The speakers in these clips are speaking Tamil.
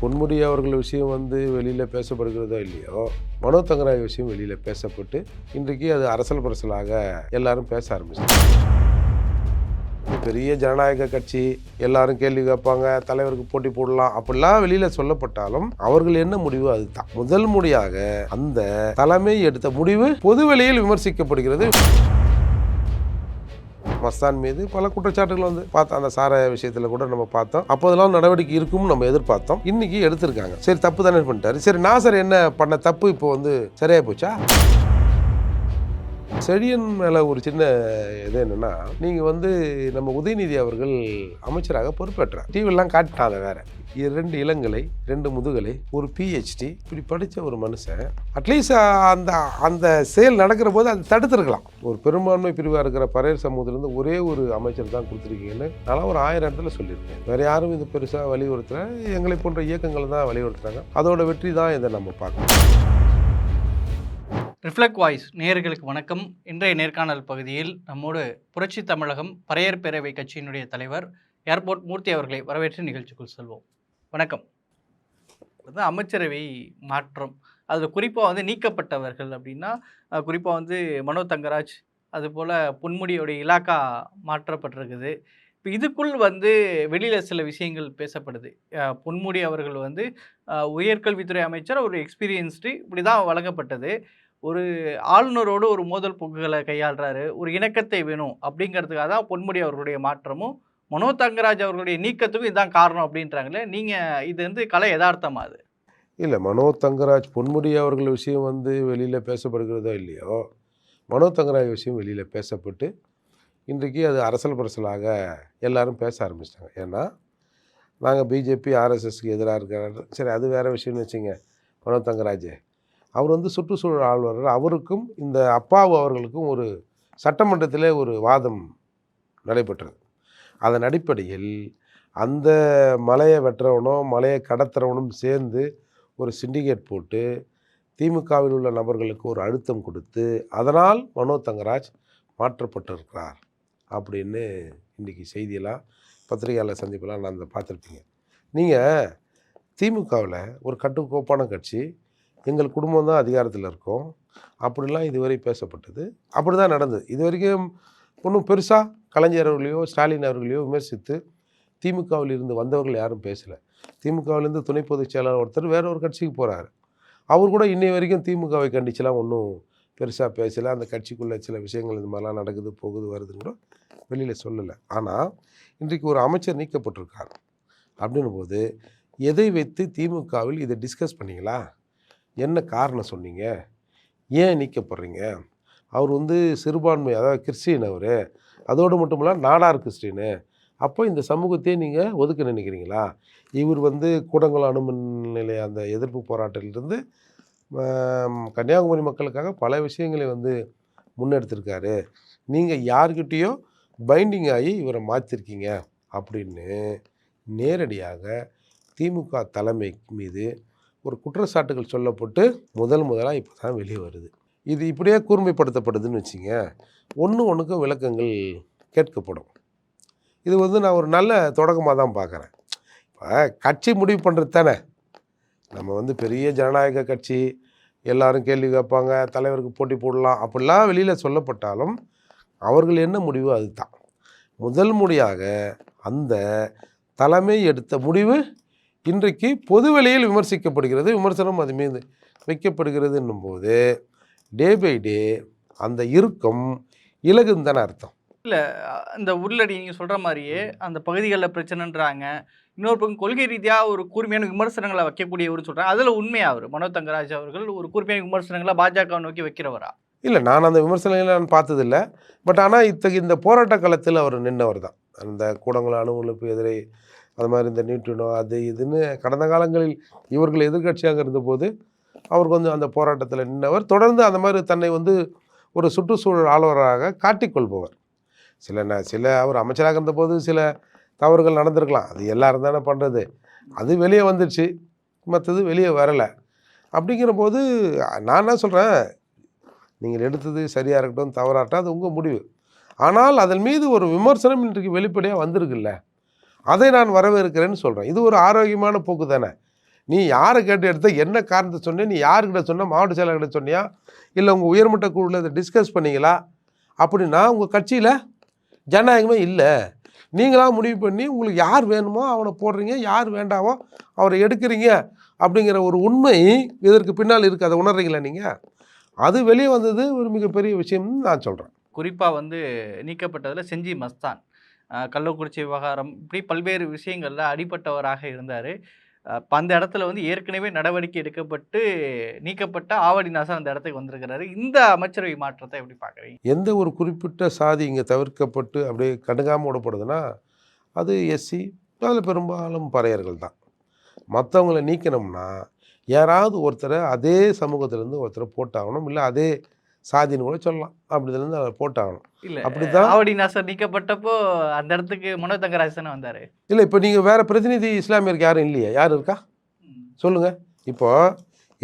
பொன்முடி அவர்கள் விஷயம் வந்து வெளியில் பேசப்படுகிறதோ இல்லையோ மனோ தங்கராய் விஷயம் வெளியில் பேசப்பட்டு இன்றைக்கு அது அரசல் பரசலாக எல்லாரும் பேச ஆரம்பிச்சாங்க பெரிய ஜனநாயக கட்சி எல்லாரும் கேள்வி கேட்பாங்க தலைவருக்கு போட்டி போடலாம் அப்படிலாம் வெளியில சொல்லப்பட்டாலும் அவர்கள் என்ன முடிவு அதுதான். முதல் முறையாக அந்த தலைமை எடுத்த முடிவு பொதுவெளியில் விமர்சிக்கப்படுகிறது. மஸ்தான் மீது பல குற்றச்சாட்டுகள் வந்து பார்த்தோம் அந்த சாராய விஷயத்தில் கூட நம்ம பார்த்தோம். அப்போதெல்லாம் நடவடிக்கை இருக்கும்னு நம்ம எதிர்பார்த்தோம். இன்னைக்கு எடுத்திருக்காங்க. சரி தப்பு தானே பண்ணிட்டாரு. சரி நாசர் என்ன பண்ண தப்பு இப்போ வந்து சரியா போச்சா? செழியன் மேலே ஒரு சின்ன இது என்னென்னா நீங்கள் வந்து நம்ம உதயநிதி அவர்கள் அமைச்சராக பொறுப்பேற்றார். டிவிலாம் காட்டினாங்க வேற. இரண்டு இளங்கலை ரெண்டு முதுகலை ஒரு பிஹெச்டி இப்படி படித்த ஒரு மனுஷன் அட்லீஸ்ட் அந்த அந்த செயல் நடக்கிற போது அதை தடுத்துருக்கலாம். ஒரு பெரும்பான்மை பிரிவாக இருக்கிற பரையர் சமூகத்திலேருந்து ஒரே ஒரு அமைச்சர் தான் கொடுத்துருக்கீங்கன்னு நான் ஒரு ஆயிரம் இடத்துல சொல்லியிருக்கேன். வேறு யாரும் இது பெருசாக வலியுறுத்துகிறேன் எங்களை போன்ற இயக்கங்கள் தான் வலியுறுத்துறாங்க. அதோட வெற்றி தான் இதை நம்ம பார்க்கணும். ரிஃப்ளெக்ட் வாய்ஸ் நேயர்களுக்கு வணக்கம். இன்றைய நேர்காணல் பகுதியில் நம்மோடு புரட்சி தமிழகம் பறையர் பேரவை கட்சியினுடைய தலைவர் ஏர்போர்ட் மூர்த்தி அவர்களை வரவேற்று நிகழ்ச்சிக்குள் செல்வோம். வணக்கம். வந்து அமைச்சரவை மாற்றம் அதில் குறிப்பாக வந்து நீக்கப்பட்டவர்கள் அப்படின்னா குறிப்பாக வந்து மனோ தங்கராஜ் அதுபோல் பொன்முடியோடைய இலாக்கா மாற்றப்பட்டிருக்குது. இப்போ இதுக்குள் வந்து வெளியில் சில விஷயங்கள் பேசப்படுது. பொன்முடி அவர்கள் வந்து உயர்கல்வித்துறை அமைச்சர் ஒரு எக்ஸ்பீரியன்ஸ்டு இப்படி தான் வழங்கப்பட்டது. ஒரு ஆளுநரோடு ஒரு மோதல் போக்குகளை கையாளுறாரு ஒரு இணக்கத்தை வேணும் அப்படிங்கிறதுக்காக தான் பொன்முடி அவர்களுடைய மாற்றமும் மனோ தங்கராஜ் அவர்களுடைய நீக்கத்துக்கும் இதுதான் காரணம் அப்படின்றாங்களே நீங்கள் இது வந்து கலை யதார்த்தமா அது? இல்லை மனோ தங்கராஜ் பொன்முடி அவர்கள் விஷயம் வந்து வெளியில் பேசப்படுகிறதோ இல்லையோ மனோ தங்கராஜ் விஷயம் வெளியில் பேசப்பட்டு இன்றைக்கு அது அரசல் பரசலாக எல்லாரும் பேச ஆரம்பிச்சிட்டாங்க. ஏன்னா நாங்கள் பிஜேபி ஆர்எஸ்எஸ்க்கு எதிராக இருக்கிறாரு சரி அது வேறு விஷயம்னு வச்சுங்க மனோ தங்கராஜ். அவர் வந்து சுற்றுச்சூழல் ஆழ்வர் அவருக்கும் இந்த அப்பாவு அவர்களுக்கும் ஒரு சட்டமன்றத்திலே ஒரு வாதம் நடைபெற்றது. அதன் அடிப்படையில் அந்த மலையை வெட்டுறவனும் மலையை கடத்துறவனும் சேர்ந்து ஒரு சிண்டிகேட் போட்டு திமுகவில் உள்ள நபர்களுக்கு ஒரு அழுத்தம் கொடுத்து அதனால் மனோ தங்கராஜ் மாற்றப்பட்டிருக்கிறார் அப்படின்னு இன்றைக்கி செய்தியெல்லாம் பத்திரிகையாளர் சந்திப்பெல்லாம் நான் அந்த பார்த்துருப்பீங்க. நீங்கள் திமுகவில் ஒரு கட்டுக்கோப்பான கட்சி எங்கள் குடும்பம் தான் அதிகாரத்தில் இருக்கும். அப்படிலாம் இதுவரை பேசப்பட்டது. அப்படி தான் நடந்தது. இது வரைக்கும் ஒன்றும் பெருசாக கலைஞர் அவர்களையோ ஸ்டாலின் அவர்களையோ விமர்சித்து திமுகவில் இருந்து வந்தவர்கள் யாரும் பேசலை. திமுகவிலேருந்து துணை பொதுச் செயலாளர் ஒருத்தர் வேற ஒரு கட்சிக்கு போகிறாரு அவர் கூட இன்னை வரைக்கும் திமுகவை கண்டிச்சுலாம் ஒன்றும் பெருசாக பேசலை. அந்த கட்சிக்குள்ளே சில விஷயங்கள் இந்த மாதிரிலாம் நடக்குது போகுது வருதுன்னு கூட வெளியில் சொல்லலை. ஆனால் இன்றைக்கு ஒரு அமைச்சர் நீக்கப்பட்டிருக்கார். அப்படின்னும் போது எதை வைத்து திமுகவில் இதை டிஸ்கஸ் பண்ணீங்களா? என்ன காரணம் சொன்னீங்க? ஏன் நீக்கப்படுறீங்க அவர் வந்து சிறுபான்மை அதாவது கிறிஸ்டின் அவர். அதோடு மட்டும் இல்லாமல் நாடார் கிறிஸ்டின்னு அப்போ இந்த சமூகத்தையே நீங்கள் ஒதுக்க நினைக்கிறீங்களா? இவர் வந்து கூடங்குளம் அணுமின் நிலைய அந்த எதிர்ப்பு போராட்டத்திலிருந்து கன்னியாகுமரி மக்களுக்காக பல விஷயங்களை வந்து முன்னெடுத்திருக்காரு. நீங்கள் யார்கிட்டேயோ பைண்டிங் ஆகி இவரை மாற்றிருக்கீங்க அப்படின்னு நேரடியாக திமுக தலைமை மீது ஒரு குற்றச்சாட்டுகள் சொல்லப்பட்டு முதல் முதலாக இப்போ தான் வெளியே வருது. இது இப்படியே கூர்மைப்படுத்தப்படுதுன்னு வச்சுங்க ஒன்று ஒன்றுக்கும் விளக்கங்கள் கேட்கப்படும். இது வந்து நான் ஒரு நல்ல தொடக்கமாக தான் பார்க்குறேன் இப்போ கட்சி முடிவு பண்ணுறது தானே. நம்ம வந்து பெரிய ஜனநாயக கட்சி எல்லாரும் கேள்வி கேட்பாங்க தலைவருக்கு போட்டி போடலாம் அப்படிலாம் வெளியில் சொல்லப்பட்டாலும் அவர்கள் என்ன முடிவு அதுதான். முதல் முறையாக அந்த தலைமை எடுத்த முடிவு இன்றைக்கு பொதுவெளியில் விமர்சிக்கப்படுகிறது விமர்சனம் அது மீது வைக்கப்படுகிறது போது டே பை டே அந்த இறுக்கம் இலகுன்னு தானே அர்த்தம். அஹ் இந்த உள்ளடி நீங்கள் சொல்கிற மாதிரியே அந்த பகுதிகளில் பிரச்சனைன்றாங்க. இன்னொரு பக்கம் கொள்கை ரீதியாக ஒரு கூர்மையான விமர்சனங்களை வைக்கக்கூடியவர்னு சொல்கிறாங்க அதில் உண்மையா அவர்? மனோ தங்கராஜ் அவர்கள் ஒரு கூர்மையான விமர்சனங்களை பாஜக நோக்கி வைக்கிறவரா? இல்லை நான் அந்த விமர்சனங்களை நான் பார்த்ததில்ல. பட் ஆனால் இத்தகைய இந்த போராட்ட காலத்தில் அவர் நின்றவர் தான் அந்த கூடங்குள அணு உழைப்பு எதிரே அது மாதிரி இந்த நியூட்ரினோ அது இதுன்னு கடந்த காலங்களில் இவர்கள் எதிர்க்கட்சியாக இருந்தபோது அவர் கொஞ்சம் அந்த போராட்டத்தில் நின்றவர் தொடர்ந்து அந்த மாதிரி தன்னை வந்து ஒரு சுற்றுச்சூழல் ஆளுநராக காட்டிக்கொள்பவர் சில ந சில அவர் அமைச்சராக இருந்தபோது சில தவறுகள் நடந்திருக்கலாம். அது எல்லாரும் தானே பண்ணுறது அது வெளியே வந்துடுச்சு. மற்றது வெளியே வரலை. அப்படிங்கிற போது நான் என்ன சொல்கிறேன் நீங்கள் எடுத்தது சரியாக இருக்கட்டும் தவறாகட்டும் அது உங்கள் முடிவு. ஆனால் அதன் மீது ஒரு விமர்சனம் இன்றைக்கு வெளிப்படையாக வந்திருக்குல்ல. அதை நான் வரவேற்கிறேன்னு சொல்கிறேன் இது ஒரு ஆரோக்கியமான போக்கு தானே? நீ யாரை கேட்டு எடுத்த என்ன காரணத்தை சொன்ன நீ யாருக்கிட்ட சொன்ன மாவட்ட செயலாளர்கிட்ட சொன்னியா? இல்லை உங்கள் உயர்மட்ட குழுவில் இதை டிஸ்கஸ் பண்ணீங்களா? அப்படின்னா உங்கள் கட்சியில் ஜனநாயகமே இல்லை. நீங்களாக முடிவு பண்ணி உங்களுக்கு யார் வேணுமோ அவனை போடுறீங்க யார் வேண்டாமோ அவரை எடுக்கிறீங்க அப்படிங்கிற ஒரு உண்மை இதற்கு பின்னால் இருக்குது அதை உணர்றீங்களா நீங்கள் அது வெளியே வந்தது ஒரு மிகப்பெரிய விஷயம்னு நான் சொல்கிறேன் குறிப்பாக வந்து நீக்கப்பட்டதில் செஞ்சி மஸ்தான். கள்ளக்குறிச்சி விவகாரம் இப்படி பல்வேறு விஷயங்களில் அடிபட்டவராக இருந்தார். இப்போ அந்த இடத்துல வந்து ஏற்கனவே நடவடிக்கை எடுக்கப்பட்டு நீக்கப்பட்ட ஆவடி நாசம் அந்த இடத்துக்கு வந்திருக்கிறாரு. இந்த அமைச்சரவை மாற்றத்தை எப்படி பார்க்குறீங்க? எந்த ஒரு குறிப்பிட்ட சாதி இங்கே தவிர்க்கப்பட்டு அப்படியே கண்டுக்காமல் விடப்படுதுன்னா அது எஸ்சி அதில் பெரும்பாலும் பறையர்கள் தான். மற்றவங்கள நீக்கணும்னா யாராவது ஒருத்தரை அதே சமூகத்திலேருந்து ஒருத்தரை போட்டாகணும் இல்லை அதே சாதின்னு கூட சொல்லலாம். அப்படிதுலேருந்து அதை போட்டாகணும். இல்லை அப்படிதான் ஆவடி நாசர் நீக்கப்பட்டப்போ அந்த இடத்துக்கு மனோ தங்கராஜன் வந்தார்? இல்லை இப்போ நீங்கள் வேறு பிரதிநிதி இஸ்லாமியருக்கு யாரும் இல்லையா? யார் இருக்கா? சொல்லுங்கள் இப்போ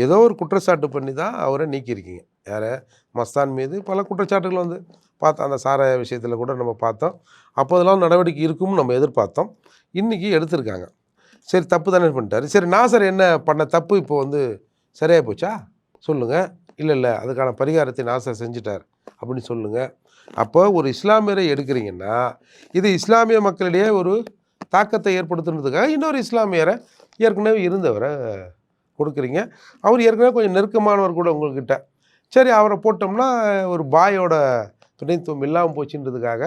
ஏதோ ஒரு குற்றச்சாட்டு பண்ணி தான் அவரை நீக்கியிருக்கீங்க. யாரை? மஸ்தான் மீது பல குற்றச்சாட்டுகள் வந்து பார்த்தோம். அந்த சாராய விஷயத்தில் கூட நம்ம பார்த்தோம். அப்போதெல்லாம் நடவடிக்கை இருக்கும்னு நம்ம எதிர்பார்த்தோம். இன்றைக்கி எடுத்திருக்காங்க. சரி தப்பு தானே பண்ணிட்டாரு. சரி நாசர் என்ன பண்ண தப்பு இப்போ வந்து சரியாக போச்சா? சொல்லுங்கள் இல்லை இல்லை அதுக்கான பரிகாரத்தை நாசர் செஞ்சிட்டார். அப்படின்னு சொல்லுங்கள் அப்போ ஒரு இஸ்லாமியரை எடுக்கிறீங்கன்னா இது இஸ்லாமிய மக்களிடையே ஒரு தாக்கத்தை ஏற்படுத்துனதுக்காக இன்னொரு இஸ்லாமியரை ஏற்கனவே இருந்தவரை கொடுக்குறீங்க. அவர் ஏற்கனவே கொஞ்சம் நெருக்கமானவர் கூட உங்கள்கிட்ட. சரி அவரை போட்டோம்னா ஒரு பாயோட துணைத்துவம் இல்லாமல் போச்சுன்றதுக்காக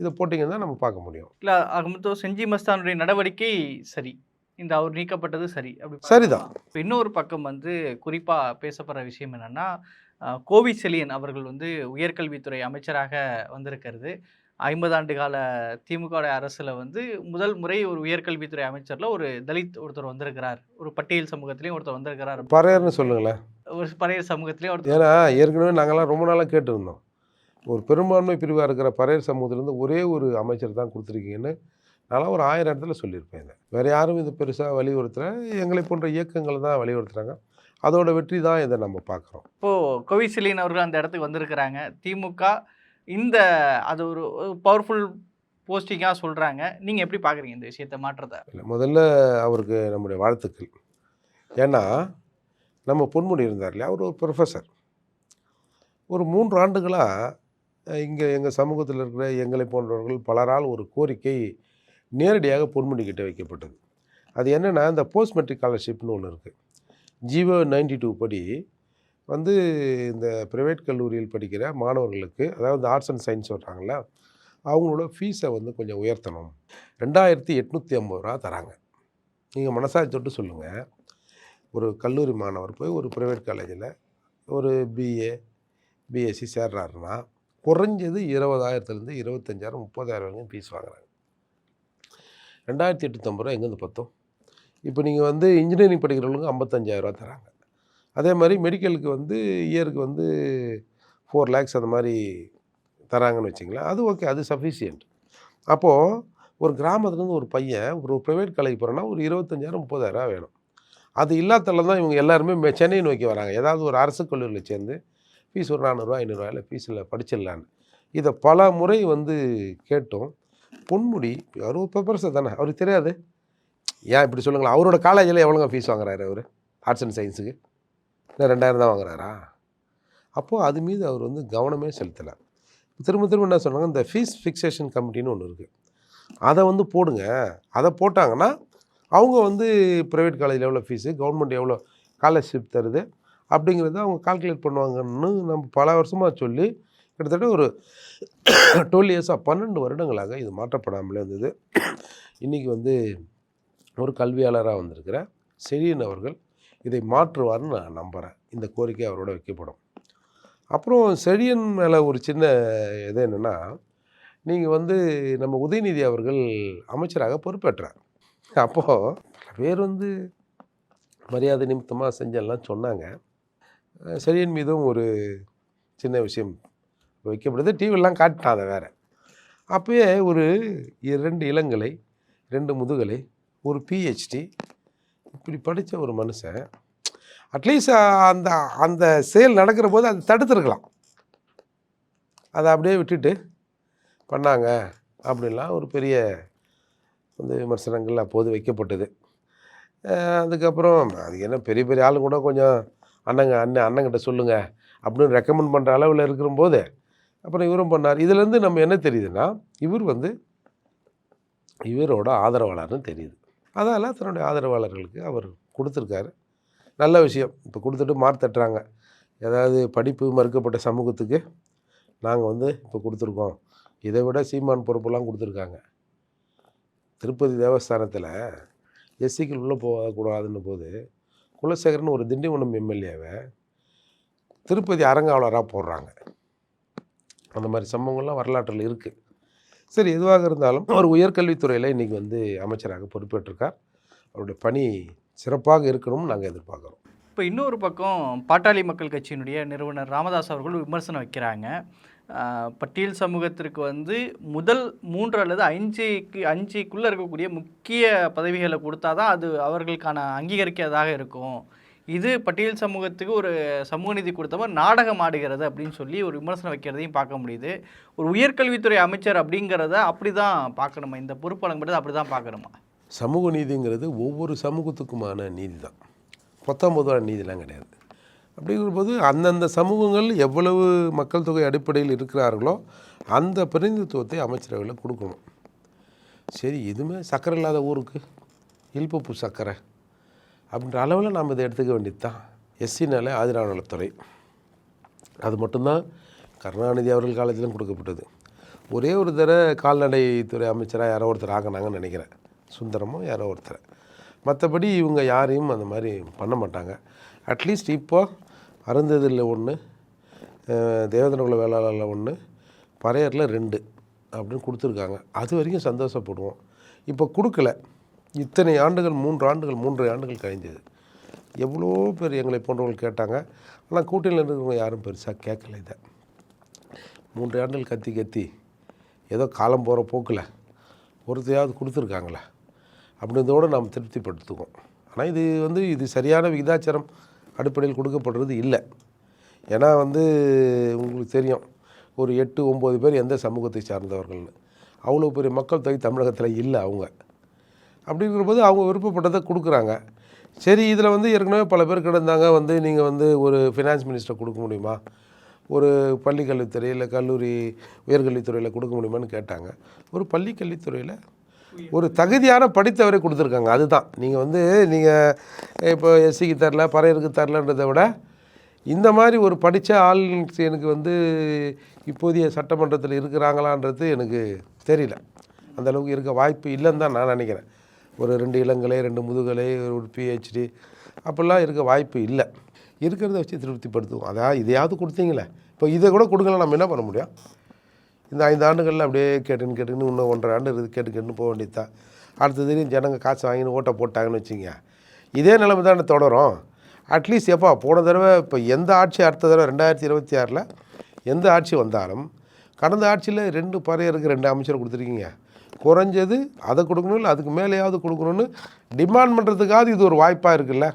இதை போட்டிங்கன்னா நம்ம பார்க்க முடியும். இல்லை அகமத்தோ மொத்தம் செஞ்சி மஸ்தானுடைய நடவடிக்கை சரி. இந்த அவர் நீக்கப்பட்டது சரி அப்படி சரிதான். இன்னொரு பக்கம் வந்து குறிப்பாக பேசப்படுற விஷயம் என்னன்னா கோவி செலியன் அவர்கள் வந்து உயர்கல்வித்துறை அமைச்சராக வந்திருக்கிறது. ஐம்பது ஆண்டு கால திமுக அரசில் வந்து முதல் முறை ஒரு உயர்கல்வித்துறை அமைச்சரில் ஒரு தலித் ஒருத்தர் வந்திருக்கிறார். ஒரு பட்டியல் சமூகத்திலையும் ஒருத்தர் வந்திருக்கிறார் பறையர்னு சொல்லுங்களேன். ஒரு பறையர் சமூகத்திலையும் ஒருத்தர் ஏன்னா ஏற்கனவே நாங்கள்லாம் ரொம்ப நாளாக கேட்டிருந்தோம். ஒரு பெரும்பான்மை பிரிவாக இருக்கிற பறையர் சமூகத்திலேருந்து ஒரே ஒரு அமைச்சர் தான் கொடுத்துருக்கீங்கன்னு நான்லாம் ஒரு ஆயிரம் இடத்துல சொல்லியிருப்பேன் இதை. வேறு யாரும் இது பெருசாக வலியுறுத்தல எங்களை போன்ற இயக்கங்கள் தான் வலியுறுத்துறாங்க. அதோட வெற்றி தான் இதை நம்ம பார்க்குறோம். இப்போது கோவி செலியன் அவர்கள் அந்த இடத்துக்கு வந்திருக்கிறாங்க. திமுக இந்த அது ஒரு பவர்ஃபுல் போஸ்டிங்காக சொல்கிறாங்க நீங்கள் எப்படி பார்க்குறீங்க இந்த விஷயத்தை மாற்றத்தை? இல்லை முதல்ல அவருக்கு நம்முடைய வாழ்த்துக்கள். ஏன்னா நம்ம பொன்முடி இருந்தார் இல்லையா? அவர் ஒரு ப்ரொஃபஸர் ஒரு மூன்று ஆண்டுகளாக இங்கே எங்கள் சமூகத்தில் இருக்கிற எங்களை போன்றவர்கள் பலரால் ஒரு கோரிக்கை நேரடியாக பொன்முடிக்கிட்ட வைக்கப்பட்டது. அது என்னென்னா இந்த போஸ்ட் மெட்ரிக் ஸ்காலர்ஷிப்னு ஒன்று இருக்குது ஜீவோ நைன்டி டூ படி வந்து இந்த ப்ரைவேட் கல்லூரியில் படிக்கிற மாணவர்களுக்கு அதாவது ஆர்ட்ஸ் அண்ட் சயின்ஸ் சொல்கிறாங்களா அவங்களோட ஃபீஸை வந்து கொஞ்சம் உயர்த்தணும். ரெண்டாயிரத்தி எட்நூற்றி ஐம்பது ரூபா தராங்க. நீங்கள் மனசாட்சி தொட்டு சொல்லுங்கள் ஒரு கல்லூரி மாணவர் போய் ஒரு ப்ரைவேட் காலேஜில் ஒரு பிஏ பிஎஸ்சி சேர்றாருன்னா குறைஞ்சது இருபதாயிரத்துலேருந்து இருபத்தஞ்சாயிரம் முப்பதாயிரம் வரைக்கும் ஃபீஸ் வாங்குறாங்க. ரெண்டாயிரத்தி எட்நூற்றம்பது ரூபா எங்கேருந்து பத்தும்? இப்போ நீங்கள் வந்து இன்ஜினியரிங் படிக்கிறவங்களுக்கு ஐம்பத்தஞ்சாயிரரூவா தராங்க. அதே மாதிரி மெடிக்கலுக்கு வந்து இயருக்கு வந்து ஃபோர் லேக்ஸ் அந்த மாதிரி தராங்கன்னு வச்சிங்களேன். அது ஓகே அது சஃபிஷியன்ட் அப்போது ஒரு கிராமத்துலேருந்து ஒரு பையன் ஒரு ப்ரைவேட் காலேஜ் போகிறோன்னா ஒரு இருபத்தஞ்சாயிரம் முப்பதாயிரரூவா வேணும். அது இல்லாதல தான் இவங்க எல்லாருமே சென்னை நோக்கி வராங்க. ஏதாவது ஒரு அரசு கல்லூரியில் சேர்ந்து ஃபீஸ் ஒரு நானூறுரூவா ஐநூறுரூவாயில் ஃபீஸில் படிச்சிடலான்னு. இதை பல முறை வந்து கேட்டோம். பொன்முடி அறுபது பேப்பர்ஸ் தானே அவருக்கு தெரியாது. ஏன் இப்படி சொல்லுங்களேன் அவரோட காலேஜில் எவ்வளோங்க ஃபீஸ் வாங்குறாரு அவர்? ஆர்ட்ஸ் அண்ட் சயின்ஸுக்கு இல்லை ரெண்டாயிரம் தான் வாங்குறாரா? அப்போது அது மீது அவர் வந்து கவனமே செலுத்தலை. திரும்ப திரும்ப என்ன சொன்னாங்க? இந்த ஃபீஸ் ஃபிக்ஸேஷன் கமிட்டின்னு ஒன்று இருக்குது அதை வந்து போடுங்க. அதை போட்டாங்கன்னா அவங்க வந்து ப்ரைவேட் காலேஜில் எவ்வளோ ஃபீஸு கவர்மெண்ட் எவ்வளோ ஸ்காலர்ஷிப் தருது அப்படிங்கிறத அவங்க கால்குலேட் பண்ணுவாங்கன்னு நம்ம பல வருஷமாக சொல்லி கிட்டத்தட்ட ஒரு டுவெல் இயர்ஸாக பன்னெண்டு வருடங்களாக இது மாற்றப்படாமலே இருந்தது. இன்றைக்கி வந்து ஒரு கல்வியாளராக வந்திருக்கிற செழியன் அவர்கள் இதை மாற்றுவார்னு நான் நம்புகிறேன் இந்த கோரிக்கை அவரோட வைக்கப்படும். அப்புறம் செழியன் மேலே ஒரு சின்ன இது என்னென்னா நீங்கள் வந்து நம்ம உதயநிதி அவர்கள் அமைச்சராக பொறுப்பேற்றார். அப்போது பேர் வந்து மரியாதை நிமித்தமாக செஞ்செல்லாம் சொன்னாங்க. செழியன் மீதும் ஒரு சின்ன விஷயம் வைக்கப்படுது. டிவிலாம் காட்டினான் அதை வேறு. அப்போயே ஒரு இரண்டு இளங்கலை ரெண்டு முதுகலை ஒரு பிஹெச்டி இப்படி படித்த ஒரு மனுஷன் அட்லீஸ்ட் அந்த அந்த செயல் நடக்கிற போது அதை தடுத்துருக்கலாம். அதை அப்படியே விட்டுட்டு பண்ணாங்க அப்படின்லாம் ஒரு பெரிய வந்து விமர்சனங்கள் அப்போது வைக்கப்பட்டது. அதுக்கப்புறம் அது என்ன பெரிய பெரிய ஆளுங்க கூட கொஞ்சம் அண்ணங்க அண்ணன் அண்ணங்கிட்ட சொல்லுங்கள் அப்படின்னு ரெக்கமெண்ட் பண்ணுற அளவில் இருக்கிறம்போது அப்புறம் இவரும் பண்ணார். இதுலேருந்து நம்ம என்ன தெரியுதுன்னா இவர் வந்து இவரோட ஆதரவாளர்னு தெரியுது. அதால் தன்னுடைய ஆதரவாளர்களுக்கு அவர் கொடுத்துருக்காரு. நல்ல விஷயம். இப்போ கொடுத்துட்டு மார்க் தட்டுறாங்க. ஏதாவது படிப்பு மறுக்கப்பட்ட சமூகத்துக்கு நாங்கள் வந்து இப்போ கொடுத்துருக்கோம். இதை விட சீமான் பொறுப்பெல்லாம் கொடுத்துருக்காங்க. திருப்பதி தேவஸ்தானத்தில் எஸ்சிக்கள் உள்ளே போகக்கூடாதுன்னு போது குலசேகரன் ஒரு திண்டிவனம் எம்எல்ஏவை திருப்பதி அரங்காவலராக போடுறாங்க. அந்த மாதிரி சம்பவங்கள்லாம் வரலாற்றில் இருக்குது சரி எதுவாக இருந்தாலும் அவர் உயர்கல்வித்துறையில் இன்றைக்கி வந்து அமைச்சராக பொறுப்பேற்றிருக்கார். அவருடைய பணி சிறப்பாக இருக்கணும்னு நாங்கள் எதிர்பார்க்குறோம். இப்போ இன்னொரு பக்கம் பாட்டாளி மக்கள் கட்சியினுடைய நிறுவனர் ராமதாஸ் அவர்கள் விமர்சனம் வைக்கிறாங்க. பட்டியல் சமூகத்திற்கு வந்து முதல் மூன்று அல்லது அஞ்சுக்கு அஞ்சுக்குள்ளே இருக்கக்கூடிய முக்கிய பதவிகளை கொடுத்தா தான் அது அவர்களுக்கான அங்கீகரிக்கிறதாக இருக்கும். இது பட்டியல் சமூகத்துக்கு ஒரு சமூக நீதி கொடுத்தவர் நாடகம் ஆடுகிறது அப்படின்னு சொல்லி ஒரு விமர்சனம் வைக்கிறதையும் பார்க்க முடியுது. ஒரு உயர்கல்வித்துறை அமைச்சர் அப்படிங்கிறத அப்படி தான் பார்க்கணுமா? இந்த பொறுப்பு அப்படி தான் பார்க்கணுமா? சமூக நீதிங்கிறது ஒவ்வொரு சமூகத்துக்குமான நீதி தான் பத்தொம்பதாம் நீதிலாம் கிடையாது. அப்படிங்கும்போது அந்தந்த சமூகங்கள் எவ்வளவு மக்கள் தொகை அடிப்படையில் இருக்கிறார்களோ அந்த பிரதிநிதித்துவத்தை அமைச்சரவையில் கொடுக்கணும். சரி எதுவுமே சக்கரை இல்லாத ஊருக்கு. இல்பப்பு சக்கரை. அப்படின்ற அளவில் நாம் இதை எடுத்துக்க வேண்டியது தான் எஸ்சினாலே ஆதிராநலத்துறை அது மட்டும்தான் கருணாநிதி அவர்கள் காலத்திலும் கொடுக்கப்பட்டது. ஒரே ஒரு தடவை கால்நடைத்துறை அமைச்சராக யாரோ ஒருத்தர் ஆகினாங்கன்னு நினைக்கிறேன். சுந்தரமோ யாரோ ஒருத்தர். மற்றபடி இவங்க யாரையும் அந்த மாதிரி பண்ண மாட்டாங்க. அட்லீஸ்ட் இப்போ அருந்ததில் ஒன்று தேவதனகுல வேளாளரில் ஒன்று பறையரில் ரெண்டு அப்படின்னு கொடுத்துருக்காங்க. அது வரைக்கும் சந்தோஷப்படுவோம். இப்போ கொடுக்கல. இத்தனை ஆண்டுகள் மூன்று ஆண்டுகள் மூன்று ஆண்டுகள் கழிந்தது எவ்வளோ பேர் எங்களை போன்றவர்கள் கேட்டாங்க. ஆனால் கூட்டணியில் இருக்கிறவங்க யாரும் பெருசாக கேட்கல இதை. மூன்று ஆண்டுகள் கத்தி கத்தி ஏதோ காலம் போகிற போக்கில் ஒருத்தையாவது கொடுத்துருக்காங்களே. அப்படின்றதோடு நாம் திருப்திப்படுத்துவோம். ஆனால் இது வந்து இது சரியான விகிதாச்சாரம் அடிப்படையில் கொடுக்கப்படுறது இல்லை. ஏன்னா வந்து உங்களுக்கு தெரியும் ஒரு எட்டு ஒம்பது பேர் எந்த சமூகத்தை சார்ந்தவர்கள்னு. அவ்வளோ பெரிய மக்கள் தொகை தமிழகத்தில் இல்லை அவங்க. அப்படிங்கிறபோது அவங்க விருப்பப்பட்டதை கொடுக்குறாங்க. சரி இதில் வந்து ஏற்கனவே பல பேர் கிடந்தாங்க வந்து நீங்கள் வந்து ஒரு ஃபினான்ஸ் மினிஸ்டர் கொடுக்க முடியுமா? ஒரு பள்ளி கல்வித்துறை இல்லை கல்லூரி உயர்கல்வித்துறையில் கொடுக்க முடியுமான்னு கேட்டாங்க. ஒரு பள்ளி கல்வித்துறையில் ஒரு தகுதியான படித்தவரை கொடுத்துருக்காங்க. அதுதான். நீங்கள் வந்து நீங்கள் இப்போ எஸ்சிக்கு தரல பறையருக்கு தரலன்றதை விட இந்த மாதிரி ஒரு படித்த ஆள் எனக்கு வந்து இப்போதைய சட்டமன்றத்தில் இருக்கிறாங்களான்றது எனக்கு தெரியல. அந்தளவுக்கு இருக்க வாய்ப்பு இல்லைன்னு தான் நான் நினைக்கிறேன். ஒரு ரெண்டு இளங்கலை ரெண்டு முதுகலை ஒரு பிஹெச்டி அப்படிலாம் இருக்க வாய்ப்பு இல்லை. இருக்கிறத வச்சு திருப்திப்படுத்துவோம். அதான் இதையாவது கொடுத்தீங்களே. இப்போ இதை கூட கொடுக்கல நம்ம என்ன பண்ண முடியும்? இந்த ஐந்து ஆண்டுகளில் அப்படியே கேட்டுன்னு கேட்டுன்னு இன்னும் ஒன்றரை ஆண்டு இருக்குது. கேட்டு கேட்டுன்னு போக வேண்டியது தான் அடுத்தது ஜனங்க காசு வாங்கின்னு ஓட்டை போட்டாங்கன்னு வச்சுங்க. இதே நிலைமை தானே தொடரும். அட்லீஸ்ட் எப்போ போன தடவை இப்போ எந்த ஆட்சி அடுத்த தடவை? ரெண்டாயிரத்தி இருபத்தி ஆறில் எந்த ஆட்சி வந்தாலும் கடந்த ஆட்சியில் ரெண்டு பறையருக்கு ரெண்டு அமைச்சர் கொடுத்துருக்கீங்க. குறைஞ்சது அதை கொடுக்கணும் இல்லை அதுக்கு மேலேயாவது கொடுக்கணும்னு டிமாண்ட் பண்ணுறதுக்காவது இது ஒரு வாய்ப்பாக இருக்குல்ல?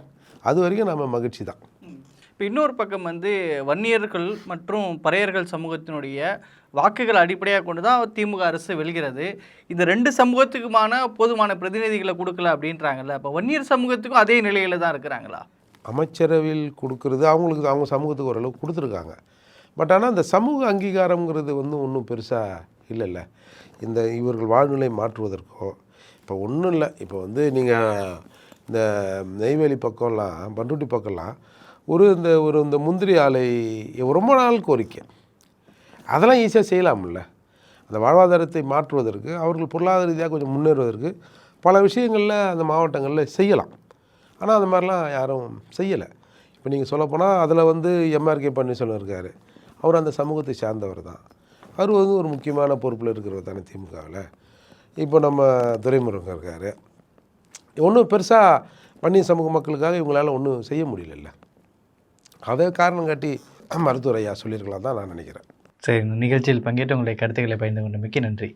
அது வரைக்கும் நம்ம மகிழ்ச்சி தான். இப்போ இன்னொரு பக்கம் வந்து வன்னியர்கள் மற்றும் பறையர்கள் சமூகத்தினுடைய வாக்குகள் அடிப்படையாக கொண்டு தான் திமுக அரசு வெல்கிறது. இந்த ரெண்டு சமூகத்துக்குமான போதுமான பிரதிநிதிகளை கொடுக்கல அப்படின்றாங்கல்ல. அப்போ வன்னியர் சமூகத்துக்கும் அதே நிலையில தான் இருக்கிறாங்களா? அமைச்சரவையில் கொடுக்கறது அவங்களுக்கு அவங்க சமூகத்துக்கு ஓரளவுக்கு கொடுத்துருக்காங்க. பட் ஆனால் இந்த சமூக அங்கீகாரங்கிறது வந்து ஒன்றும் பெருசாக இல்லைல்ல. இந்த இவர்கள் வாழ்நிலை மாற்றுவதற்கோ இப்போ ஒன்றும் இல்லை. இப்போ வந்து நீங்கள் இந்த நெய்வேலி பக்கம்லாம் பண்ருட்டி பக்கம்லாம் ஒரு இந்த ஒரு இந்த முந்திரி ஆலை ரொம்ப நாள் கோரிக்கை. அதெல்லாம் ஈஸியாக செய்யலாம்ல. அந்த வாழ்வாதாரத்தை மாற்றுவதற்கு அவர்கள் பொருளாதார ரீதியாக கொஞ்சம் முன்னேறுவதற்கு பல விஷயங்களில் அந்த மாவட்டங்களில் செய்யலாம். ஆனால் அந்த மாதிரிலாம் யாரும் செய்யலை. இப்போ நீங்கள் சொல்லப்போனால் அதில் வந்து எம்ஆர்கே பன்னீர்செல்வம் இருக்கார். அவர் அந்த சமூகத்தை சார்ந்தவர் தான். அவர் வந்து ஒரு முக்கியமான பொறுப்பில் இருக்கிறவர் தானே திமுகவில். இப்போ நம்ம துரைமுருகன் இருக்கார். ஒன்றும் பெருசாக பன்னீர் சமூக மக்களுக்காக இவங்களால ஒன்றும் செய்ய முடியலல்ல. அதை காரணம் காட்டி மருத்துவர் ஐயா சொல்லியிருக்கலாம் தான் நான் நினைக்கிறேன். சரி இந்த நிகழ்ச்சியில் பங்கேற்று உங்களுடைய கருத்துக்களை பகிர்ந்து கொண்டு மிக்க நன்றி.